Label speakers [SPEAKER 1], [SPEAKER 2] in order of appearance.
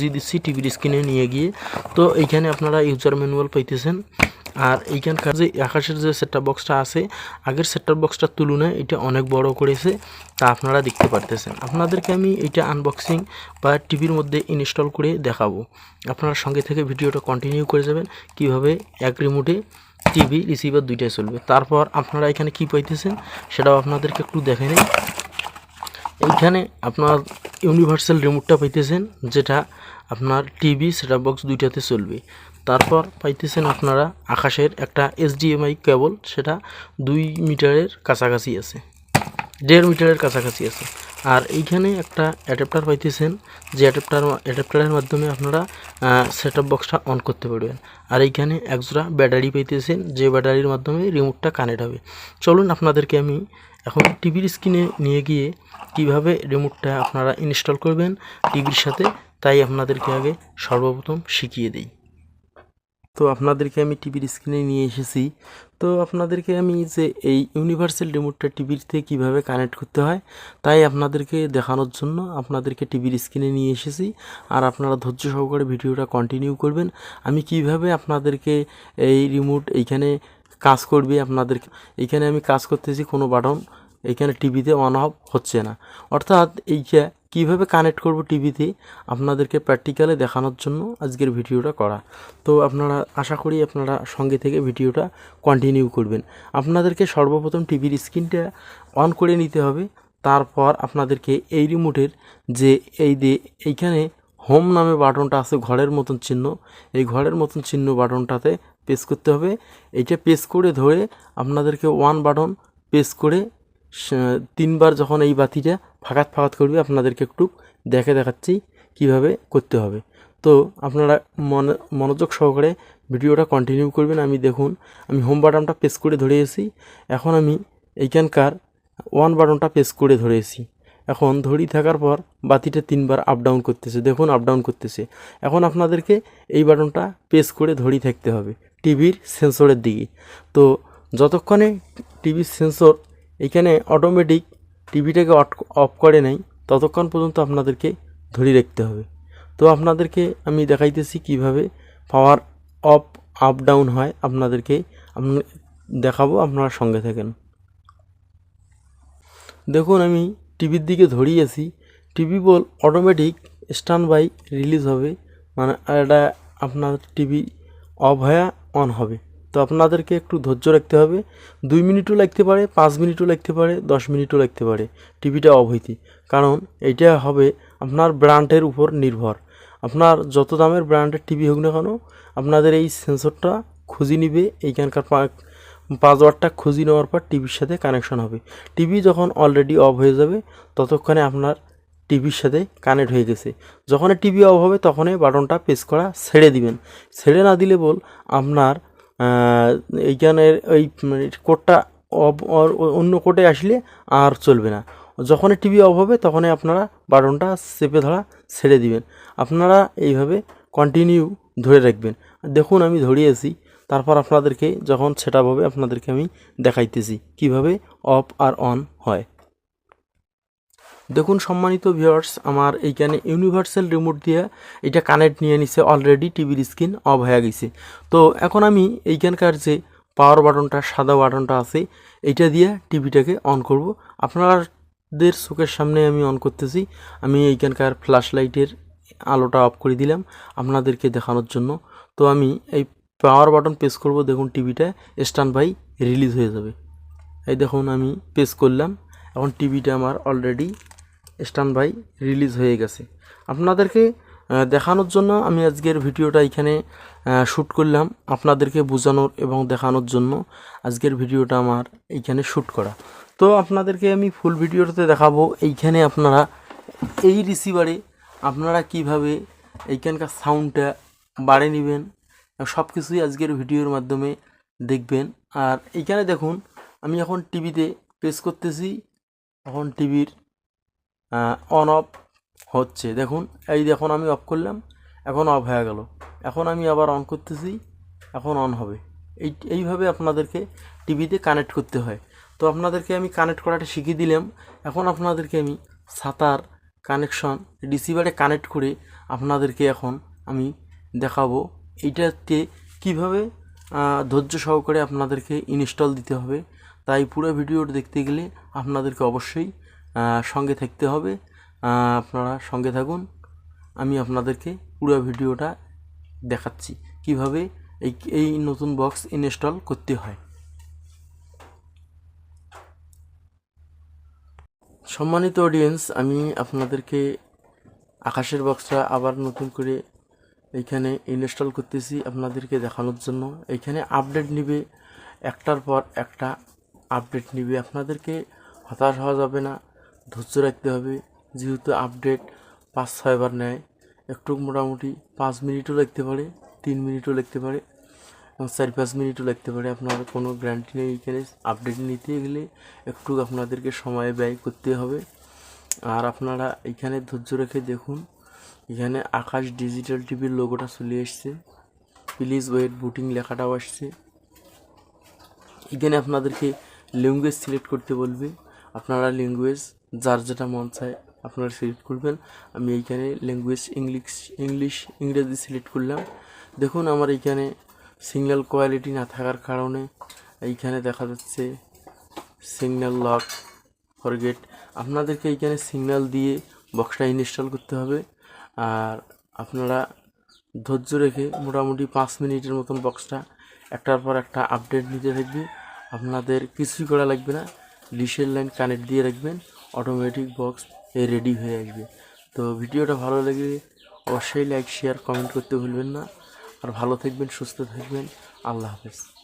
[SPEAKER 1] জি দিচ্ছি টিভির স্ক্রিনে নিয়ে গিয়ে। তো এইখানে আপনারা ইউজার ম্যানুয়াল পাইতেছেন। আর এইখানকার যে আকাশের যে সেটআপ বক্সটা আছে, আগের সেটআপ বক্সটার তুলনায় এটা অনেক বড় করেছে, তা আপনারা দেখতে পারতেছেন। আপনাদেরকে আমি এটা আনবক্সিং বা টিভির মধ্যে ইনস্টল করে দেখাবো। আপনারা সঙ্গে থেকে ভিডিওটা কন্টিনিউ করে যাবেন, কীভাবে এক রিমোটে টিভি রিসিভার দুইটাই চলবে। তারপর আপনারা এখানে কি পাইতেছেন, সেটাও আপনাদেরকে একটু দেখে নিই এইখানে আপনার ইউনিভার্সাল রিমোটটা পাইতেছেন, যেটা আপনার টিভি সেটআপ বক্স দুইটাতে চলবে। তারপর পাইতেছেন আপনারা আকাশের একটা এইচডিএমআই কেবল সেটা দুই মিটারের কাছাকাছি আছে। দেড় মিটারের কাছাকাছি আছে। আর এইখানে একটা অ্যাডাপ্টার পাইতেছেন, যে অ্যাডাপ্টার অ্যাডাপ্টারের মাধ্যমে আপনারা সেটআপ বক্সটা অন করতে পারবেন। আর এইখানে একজোড়া ব্যাটারি পাইতেছেন, যে ব্যাটারির মাধ্যমে রিমোটটা কানেক্ট হবে। চলুন আপনাদেরকে আমি এখন টিভির স্ক্রিনে নিয়ে গিয়ে কীভাবে রিমোটটা আপনারা ইনস্টল করবেন টিভির সাথে, তাই আপনাদেরকে আগে সর্বপ্রথম শিখিয়ে দিই। তো আপনাদেরকে আমি টিভির স্ক্রিনে নিয়ে এসেছি। তো আপনাদেরকে আমি যে এই ইউনিভার্সাল রিমোটটা টিভিতে কীভাবে কানেক্ট করতে হয়, তাই আপনাদেরকে দেখানোর জন্য আপনাদেরকে টিভির স্ক্রিনে নিয়ে এসেছি। আর আপনারা ধৈর্য সহকারে ভিডিওটা কন্টিনিউ করবেন। আমি কীভাবে আপনাদেরকে এই রিমোট এইখানে কাজ করবে আপনাদেরকে এইখানে আমি কাজ করতেছি কোনো বাটন এইখানে টিভিতে অন অফ হচ্ছে না। অর্থাৎ এইটা কীভাবে কানেক্ট করব টিভিতে আপনাদেরকে প্র্যাকটিক্যালে দেখানোর জন্য আজকের ভিডিওটা করা। তো আপনারা, আশা করি আপনারা সঙ্গে থেকে ভিডিওটা কন্টিনিউ করবেন। আপনাদেরকে সর্বপ্রথম টিভির স্ক্রিনটা অন করে নিতে হবে। তারপর আপনাদেরকে এই রিমোটের যে এই যে এইখানে হোম নামে বাটনটা আছে, ঘরের মতন চিহ্ন। এই ঘরের মতন চিহ্ন বাটনটাতে প্রেস করতে হবে। এইটা প্রেস করে ধরে আপনাদেরকে ওয়ান বাটন প্রেস করে তিনবার যখন এই বাতিটা ফাঁকাত ফাঁকাত করবে, আপনাদেরকে একটু দেখে দেখাচ্ছি কীভাবে করতে হবে। তো আপনারা মনে, মনোযোগ সহকারে ভিডিওটা কন্টিনিউ করবেন। আমি দেখুন, আমি হোম বাটনটা প্রেস করে ধরেছি। এখন আমি এইখানকার ওয়ান বাটনটা প্রেস করে ধরে এসি এখন ধরি থাকার পর বাতিটা তিনবার আপ ডাউন করতেছে। দেখুন আপ ডাউন করতেছে। এখন আপনাদেরকে এই বাটনটা প্রেস করে ধরি থাকতে হবে। টিভির সেন্সরের দিকে। তো যতক্ষণে টিভির সেন্সর এখানে অটোমেটিক টিভিটাকে অফ করে নেই ততক্ষণ পর্যন্ত আপনাদেরকে ধরে রাখতে হবে। তো আপনাদেরকে আমি দেখাইতেছি কীভাবে পাওয়ার অফ আপ ডাউন হয়। আপনাদেরকে আপনি দেখাবো, আপনারা সঙ্গে থাকেন। দেখুন, আমি টিভির দিকে ধরিয়েছি টিভি বল অটোমেটিক স্ট্যান্ড বাই রিলিজ হবে। মানে এটা আপনার টিভি অফ হয়ে অন হবে। তো আপনাদেরকে একটু ধৈর্য রাখতে হবে। দুই মিনিটও লাগতে পারে, পাঁচ মিনিটও লাগতে পারে, দশ মিনিটও লাগতে পারে টিভিটা অফ হইতে। কারণ এইটা হবে আপনার ব্র্যান্ডের উপর নির্ভর। আপনার যত দামের ব্র্যান্ডের টিভি হোক না কেন, আপনাদের এই সেন্সরটা খুঁজি নিবে, এইখানকার পাসওয়ার্ডটা খুঁজি নেওয়ার পর টিভির সাথে কানেকশন হবে। টিভি যখন অলরেডি অফ হয়ে যাবে, ততক্ষণে আপনার টিভির সাথে কানেক্ট হয়ে গেছে। যখন টিভি অফ হবে, তখনই বাটনটা প্রেস করা ছেড়ে দিবেন। ছেড়ে না দিলে বল, আপনার এইখানের এই কোডটা অন্য কোডে আসলে আর চলবে না। যখনই টিভি অফ হবে, তখনই আপনারা বাটনটা চেপে ধরা ছেড়ে দিবেন। আপনারা এইভাবে কন্টিনিউ ধরে রাখবেন। দেখুন, আমি ধরিয়েছি তারপর আপনাদেরকে যখন সেটা হবে, আপনাদেরকে আমি দেখাইতেছি কীভাবে অফ আর অন হয়। দেখুন, সম্মানিত ভিউয়ার্স আমার এইখানে ইউনিভার্সাল রিমোট দিয়ে এটা কানেক্ট নিয়ে নিছে অলরেডি টিভির স্ক্রিন অফ হয়ে গেছে। তো এখন আমি এইখানকার যে পাওয়ার বাটনটা সাদা বাটনটা আছে, এইটা দিয়ে টিভিটাকে অন করব। আপনাদের চোখের সামনে আমি অন করতেছি। আমি এইখানকার ফ্ল্যাশ লাইটের আলোটা অফ করে দিলাম আপনাদেরকে দেখানোর জন্য। তো আমি এই পাওয়ার বাটন প্রেস করব, দেখুন টিভিটা স্ট্যান্ড বাই রিলিজ হয়ে যাবে। এই দেখুন, আমি প্রেস করলাম। এখন টিভিটা আমার অলরেডি স্ট্যান্ড বাই রিলিজ হয়ে গেছে। আপনাদেরকে দেখানোর জন্য আমি আজকের ভিডিওটা এখানে শ্যুট করলাম। আপনাদেরকে বোঝানোর এবং দেখানোর জন্য আজকের ভিডিওটা আমার এইখানে শ্যুট করা। তো আপনাদেরকে আমি ফুল ভিডিওটাতে দেখাবো। এইখানে আপনারা, এই রিসিভারে আপনারা কীভাবে এইখানকার সাউন্ডটা বাড়ে নেবেন সব কিছুই আজকের ভিডিওর মাধ্যমে দেখবেন। আর এইখানে দেখুন, আমি এখন টিভিতে প্রেস করতেছি। এখন টিভির অন অফ হচ্ছে। দেখুন, এই দেখুন আমি অফ করলাম, এখন অফ হয়ে গেল। এখন আমি আবার অন করতেছি, এখন অন হবে। এই, এইভাবে আপনাদেরকে টিভিতে কানেক্ট করতে হয়। তো আপনাদেরকে আমি কানেক্ট করাটা শিখিয়ে দিলাম। এখন আপনাদেরকে আমি সাতার কানেকশন রিসিভারে কানেক্ট করে আপনাদেরকে এখন আমি দেখাবো এইটাতে কীভাবে ধৈর্য সহকারে আপনাদেরকে ইনস্টল দিতে হবে। তাই পুরো ভিডিওটা দেখতে গেলে আপনাদেরকে অবশ্যই সঙ্গে থাকতে হবে। আপনারা সঙ্গে থাকুন। আমি আপনাদেরকে পুরো ভিডিওটা দেখাচ্ছি কীভাবে এই এই নতুন বক্স ইনস্টল করতে হয়। সম্মানিত অডিয়েন্স আমি আপনাদেরকে আকাশের বক্সটা আবার নতুন করে এইখানে ইনস্টল করতেছি আপনাদেরকে দেখানোর জন্য। এইখানে আপডেট নিবে, একটার পর একটা আপডেট নিবে। আপনাদেরকে হতাশ হওয়া যাবে না। ধৈর্য রাখতে হবে। যেহেতু আপডেট পাঁচ ছয়বার নেয়, একটু মোটামুটি পাঁচ মিনিটও লাগতে পারে, তিন মিনিটও লাগতে পারে এবং চার, পাঁচ মিনিটও লাগতে পারে। আপনার কোনো গ্যারান্টি নেই এখানে। আপডেট নিতে গেলে একটু আপনাদেরকে সময় ব্যয় করতে হবে। আর আপনারা এখানে ধৈর্য রেখে দেখুন, এখানে আকাশ ডিজিটাল টিভির লোগোটা চলে এসছে। প্লিজ ওয়েট বুটিং লেখাটাও আসছে। এখানে আপনাদেরকে ল্যাঙ্গুয়েজ সিলেক্ট করতে বলবে। আপনারা ল্যাঙ্গুয়েজ যার যেটা মন চায় আপনারা সিলেক্ট করবেন। আমি এইখানে ল্যাঙ্গুয়েজ ইংলিশ ইংলিশ ইংরেজি সিলেক্ট করলাম। দেখুন আমার এইখানে সিগন্যাল কোয়ালিটি না থাকার কারণে এইখানে দেখা যাচ্ছে সিগন্যাল লক ফরগেট আপনাদেরকে এইখানে সিগন্যাল দিয়ে বক্সটা ইনস্টল করতে হবে। আর আপনারা ধৈর্য রেখে মোটামুটি পাঁচ মিনিটের মতন বক্সটা একটার পর একটা আপডেট নিতে থাকবে। আপনাদের কিছুই করা লাগবে না। ডিশের লাইন কানেক্ট দিয়ে রাখবেন। অটোমেটিক বক্স এ রেডি হয়ে আসবে। তো ভিডিওটা ভালো লাগলে অবশ্যই লাইক শেয়ার কমেন্ট করতে ভুলবেন না। আর ভালো থাকবেন, সুস্থ থাকবেন। আল্লাহ হাফেজ।